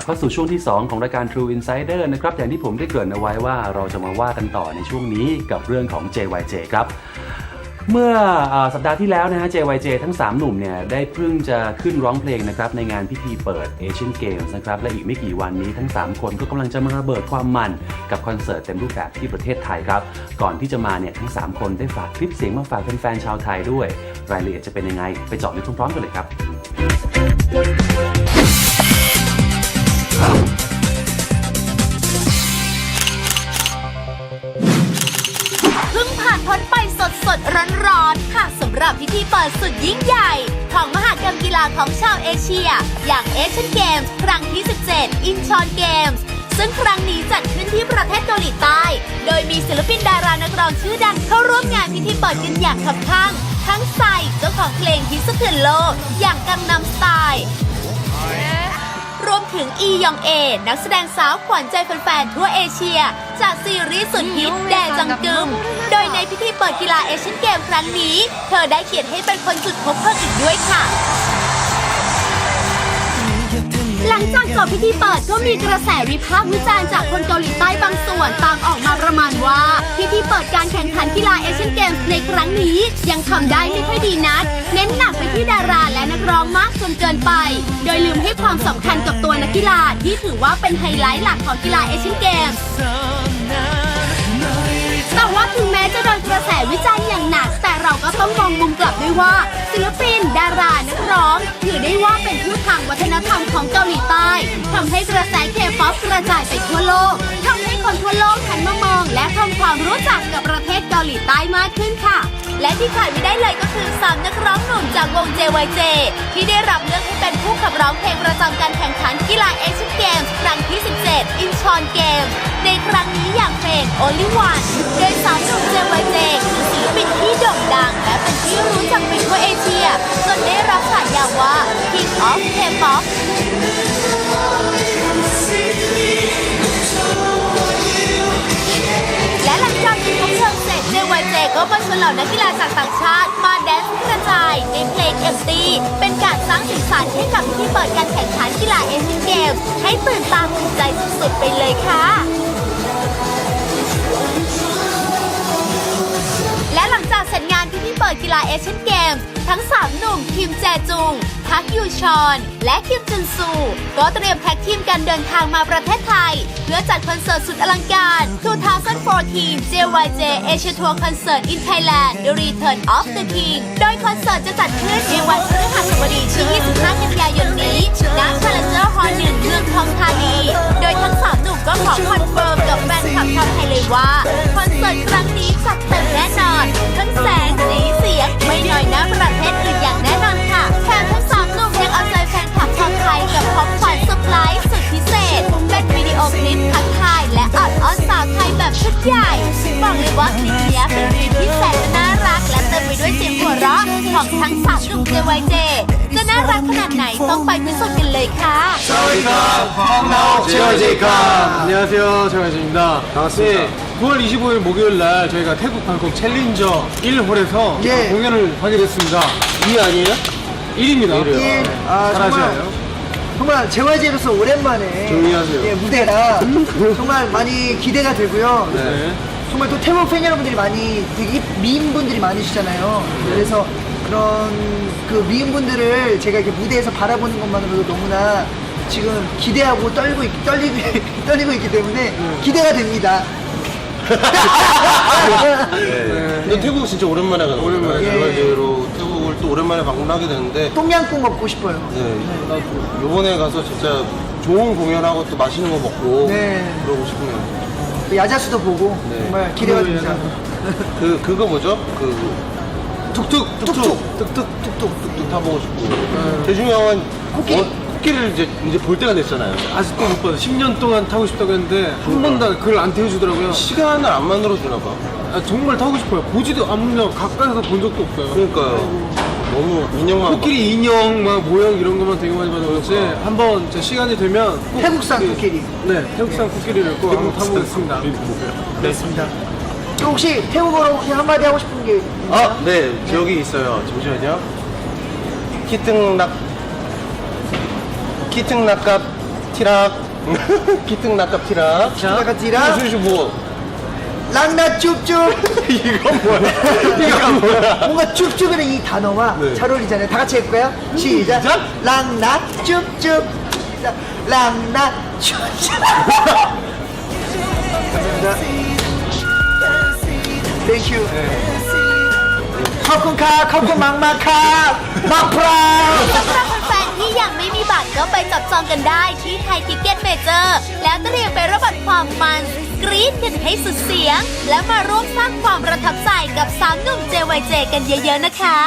บเข้าสู่ช่วงที่ 2 ของรายการ True Insider นะครับอย่างที่ผมได้เกริ่นเอาไว้ว่าเราจะมาว่ากันต่อในช่วงนี้กับเรื่องของ JYJ ครับเมื่ออสัปดาห์ที่แล้วนะฮะ JYJ ทั้ง 3 หนุ่มเนี่ยได้เพิ่งจะขึ้นร้องเพลงนะครับในงานพิธีเปิด Asian Games นะครับและอีกไม่กี่วันนี้ทั้ง 3 คนก็กำลังจะมาระเบิดความมันกับคอนเสิร์ตเต็มรูปแบบที่ประเทศไทยครับ ก่อนที่จะมาเนี่ยทั้ง 3 คนได้ฝากคลิปเสียงมาฝากแฟนๆชาวไทยด้วย รายละเอียดจะเป็นยังไง ไปเจาะลึกพร้อมๆกันเลยครับ เพิ่งผ่านพ้นไปสดสดร้อนร้อนๆค่ะสำหรับพิธีเปิดสุดยิ่งใหญ่ ของมหากรรมกีฬาของชาวเอเชีย อย่างเอเชียนเกมส์ครั้งที่ 17 อินชอนเกมส์ซึ่งครั้งนี้จัดขึ้นที่ประเทศเกาหลีใต้ โดยมีศิลปินดารานักร้องชื่อดังเข้าร่วมงานพิธีเปิดกันอย่างขับข้าง ทั้งไซเจ้าของเพลงฮิตสะเทือนโลกอย่างกังนำสไตล์ อียองเอ นักแสดงสาวขวัญใจแฟนๆทั่วเอเชีย จากซีรีส์สุดฮิตแดจังกึม โดยในพิธีเปิดกีฬาเอเชียนเกมครั้งนี้ เธอได้เขียนให้เป็นคนจุดพบเพิ่มอีกด้วยค่ะหลังจากจบพิธีเปิดก็มีกระแสวิพากษ์วิจารณ์จากคนเกาหลีใต้บางส่วนต่างออกมาประมาณว่า พิธีเปิดการแข่งขัน ครั้งนี้ยังทำได้ไม่ค่อยดีนัก เน้นหนักไปที่ดาราและนักร้องมากจนเกินไป โดยลืมให้ความสำคัญกับตัวนักกีฬาที่ถือว่าเป็นไฮไลท์หลักของกีฬาเอเชียนเกมส์แต่ว่าถึงแม้จะโดนกระแสวิจารณ์อย่างหนัก แต่เราก็ต้องมองมุมกลับด้วยว่าศิลปิน ดารานักร้องถือได้ว่าเป็นผู้ทางวัฒนธรรมของเกาหลีใต้ ทำให้กระแสเคป๊อปกระจายไปทั่วโลกทำให้คนทั่วโลกหันมามอง และทำความรู้จักกับประเทศเกาหลีใต้มากขึ้นค่ะ และที่ขาดไม่ได้เลยก็คือสามนักร้องหนุ่มจากวง JYJ ที่ได้รับเลือกให้เป็นผู้ขับร้องเพลงประจำการแข่งขันกีฬาเอเชียนเกมส์ครั้งที่ 17 อินชอนเกมส์ในครั้งนี้อย่างเพลง Only One โดยสามหนุ่ม JYJ ที่รู้จักไปทั่วเอเชีย จนได้รับฉายาว่า King of K-pop และหลังจากที่พบเชิงเสร็จ JYJ ก็มาชวนเหล่านักกีฬาจากต่างชาติ มาแดนซ์กระจายในเพลง MT เป็นการสร้างสีสันให้กับพิธีเปิดการแข่งขันกีฬาเอเชียนเกมส์ให้ตื่นตาตื่นใจสุดๆไปเลยค่ะ ปิดกีฬาเอเชียนเกมส์ทั้ง 3 หนุ่มคิมแจจุง พักยูชอน และคิมจุนซู ก็เตรียมแท็กทีมกันเดินทางมาประเทศไทย เพื่อจัดคอนเสิร์ตสุดอลังการ 2014 JYJ Asia Tour Concert in Thailand The Return of the King โดยคอนเสิร์ตจะจัดขึ้นในวันพฤหัสบดีที่ 25 กันยายนนี้ณ Challenger Hall 1เมืองทองธานี โดยทั้ง3หนุ่มก็ขอคอนเฟิร์มกับแฟนคลับชาวไทยเลยว่า คอนเสิร์ตครั้งนี้จัดเต็มแน่นอน ของทั้งสามหนุ่ม JYJ จะน่ารักขนาดไหนต้องไปพิสูจน์กันเลยค่ะ 제어제이카 안녕하세요 제어제입니다 반갑습니다 9월 25일 목요일 날 저희가 태국 방콕 챌린저 1홀에서 예. 공연을 하게 됐습니다 2 아니에요? 1입니다 예, 아, 정말, 잘하시나요? 정말 재활제로서 오랜만에 조용히 하세요. 예, 무대라 정말 많이 기대가 되고요. 네. 정말 또 태국 팬 여러분들이 많이 되게 이- 미인분들이 많으시잖아요. 그래서 그런 그 미인분들을 제가 이렇게 무대에서 바라보는 것만으로도 너무나 지금 기대하고 떨고 있, 떨리고, 떨리고 있기 때문에 기대가 됩니다. 근데 태국 진짜 오랜만에 가는 오랜만에 거예요. 가요. 제발제로 태국을 또 오랜만에 방문하게 되는데 똥냥꿍 먹고 싶어요. 네, 요번에 가서 진짜 좋은 공연하고 또 맛있는 거 먹고 네. 그러고 싶네요. 야자수도 보고 네. 정말 기대가 됩니다. 그 그거 뭐죠? 그 툭툭 툭툭 툭툭. 툭툭 툭툭 타보고 싶고 대중이 형은 코끼리. 어, 코끼리를 이제 이제 볼 때가 됐잖아요. 아직도 못 봐서 10년 동안 타고 싶다고 했는데 한 번도 그걸 안 태워주더라고요 시간을 안 만들어 주나 봐. 아, 정말 타고 싶어요 보지도 않으면 가까이서 본 적도 없어요 그러니까요. 너무 인형만 코끼리 인형 막 모형 이런 것만 되게 많이 받아봤지 한번 제 시간이 되면 꼭 태국산 그- 코끼리. 네 태국산 코끼리를 꼭 한번 타보겠습니다 그렇습니다. 또 혹시 태국어로 혹시 한마디 하고 싶은 게 있나요? 아, 네, 저기 있어요. 잠시만요. 키튼 낙, 키튼 낙갑 티락. 낙갑 티락. 낙갑 티락. 수시 뭐. 랑나 쭈쭈. 이건 뭐야? 이건 뭐야? 뭔가 쭈쭈이라는 이 단어와 네. 잘 어울리잖아요. 다 같이 해볼까요? 시작. 시작. 랑나. 자, 랑나 쭈쭈. 감사합니다. thank you ขอบคุณค่ะขอบคุณมังมาค่ะมังพร้าวแฟนๆที่ยังไม่มีบัตรก็ไปจับจองกันได้ที่ไทยทิเก็ตเมเจอร์แล้วเตรียมไปรับบัตความมันกรี๊ดกันให้สุดเสียง และมาร่วมสร้างความประทับใจกับสามหนุ่มเจยเจกันเยอะๆนะคะ